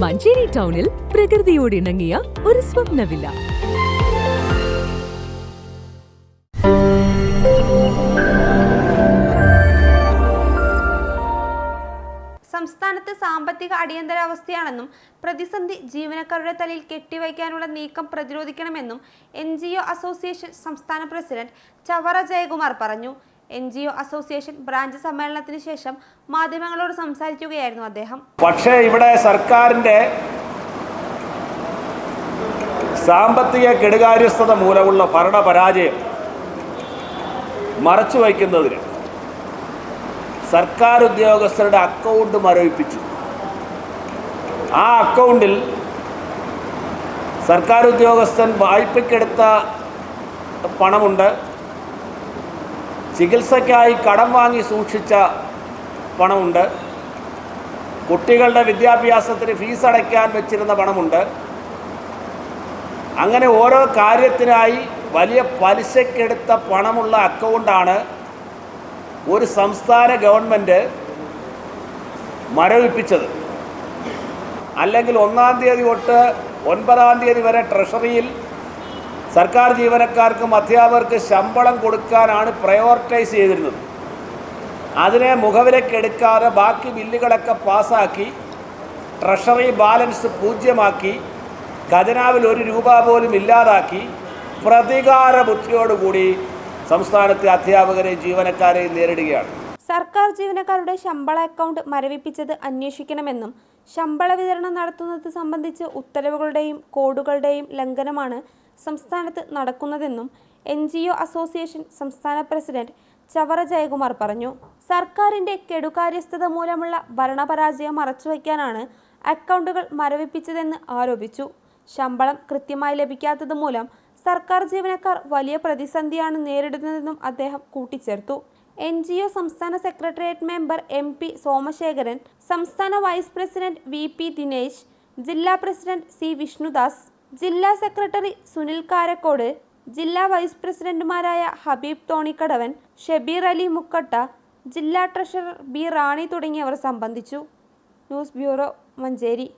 മഞ്ചേരി ടൗണിൽ പ്രകൃതിയോട് ഇണങ്ങിയ ഒരു സ്വപ്ന വില്ല സംസ്ഥാനത്ത് സാമ്പത്തിക അടിയന്തരാവസ്ഥയാണെന്നും പ്രതിസന്ധി ജീവനക്കാരുടെ തലയിൽ കെട്ടിവയ്ക്കാനുള്ള നീക്കം പ്രതിരോധിക്കണമെന്നും എൻ അസോസിയേഷൻ സംസ്ഥാന പ്രസിഡന്റ് ചവറ ജയകുമാർ പറഞ്ഞു. N G O association branch സമ്മേളനത്തിന് ശേഷം മാധ്യമങ്ങളോട് സംസാരിക്കുകയായിരുന്നു അദ്ദേഹം. പക്ഷേ ഇവിടെ സർക്കാരിന്റെ സാമ്പത്തിക കെടുകാര്യസ്ഥത മൂലമുള്ള ഭരണപരാജയം മറച്ചു വയ്ക്കുന്നതിന് സർക്കാർ ഉദ്യോഗസ്ഥരുടെ അക്കൗണ്ട് മരവിപ്പിച്ചു. ആ അക്കൗണ്ടിൽ സർക്കാർ ഉദ്യോഗസ്ഥൻ വായ്പയ്ക്കെടുത്ത പണമുണ്ട്. ചികിത്സയ്ക്കായി കടം വാങ്ങി സൂക്ഷിച്ച പണമുണ്ട്. കുട്ടികളുടെ വിദ്യാഭ്യാസത്തിന് ഫീസ് അടയ്ക്കാൻ വെച്ചിരുന്ന പണമുണ്ട്. അങ്ങനെ ഓരോ കാര്യത്തിനായി വലിയ പലിശക്കെടുത്ത പണമുള്ള അക്കൗണ്ടാണ് ഒരു സംസ്ഥാന ഗവൺമെന്റ് മരവിപ്പിച്ചത്. അല്ലെങ്കിൽ ഒന്നാം തീയതി തൊട്ട് ഒൻപതാം തീയതി വരെ ട്രഷറിയിൽ സർക്കാർ ജീവനക്കാർക്കും അധ്യാപകർക്ക് ശമ്പളം കൊടുക്കാനാണ് പ്രയോറിറ്റൈസ് ചെയ്തിരുന്നത്. അതിനെ മുഖവിലക്കെടുക്കാതെ ബാക്കി ബില്ലുകളൊക്കെ പാസ്സാക്കി ട്രഷറി ബാലൻസ് പൂജ്യമാക്കി ഖജനാവിൽ ഒരു രൂപ പോലും ഇല്ലാതാക്കി പ്രതികാര ബുദ്ധിയോടുകൂടി സംസ്ഥാനത്തെ അധ്യാപകരെയും ജീവനക്കാരെയും നേരിടുകയാണ്. സർക്കാർ ജീവനക്കാരുടെ ശമ്പള അക്കൗണ്ട് മരവിപ്പിച്ചത് അന്വേഷിക്കണമെന്നും ശമ്പള വിതരണം നടത്തുന്നത് സംബന്ധിച്ച് ഉത്തരവുകളുടെയും കോഡുകളുടെയും ലംഘനമാണ് സംസ്ഥാനത്ത് നടക്കുന്നതെന്നും എൻ ജി ഒ അസോസിയേഷൻ സംസ്ഥാന പ്രസിഡന്റ് ചവറ ജയകുമാർ പറഞ്ഞു. സർക്കാരിന്റെ കെടുകാര്യസ്ഥത മൂലമുള്ള ഭരണപരാജയം മറച്ചുവെക്കാനാണ് അക്കൗണ്ടുകൾ മരവിപ്പിച്ചതെന്ന് ആരോപിച്ചു. ശമ്പളം കൃത്യമായി ലഭിക്കാത്തത് മൂലം സർക്കാർ ജീവനക്കാർ വലിയ പ്രതിസന്ധിയാണ് നേരിടുന്നതെന്നും അദ്ദേഹം കൂട്ടിച്ചേർത്തു. എൻ ജി ഒ സംസ്ഥാന secretariat member M P Somasekharan സംസ്ഥാന vice president V P Dinesh ജില്ലാ പ്രസിഡന്റ് സി വിഷ്ണുദാസ് ജില്ലാ സെക്രട്ടറി സുനിൽ കാരക്കോട് ജില്ലാ വൈസ് പ്രസിഡന്റുമാരായ ഹബീബ് തോണിക്കടവൻ ഷബീർ അലി മുക്കട്ട ജില്ലാ ട്രഷറർ ബി റാണി തുടങ്ങിയവർ സംബന്ധിച്ചു. News bureau Manjeri.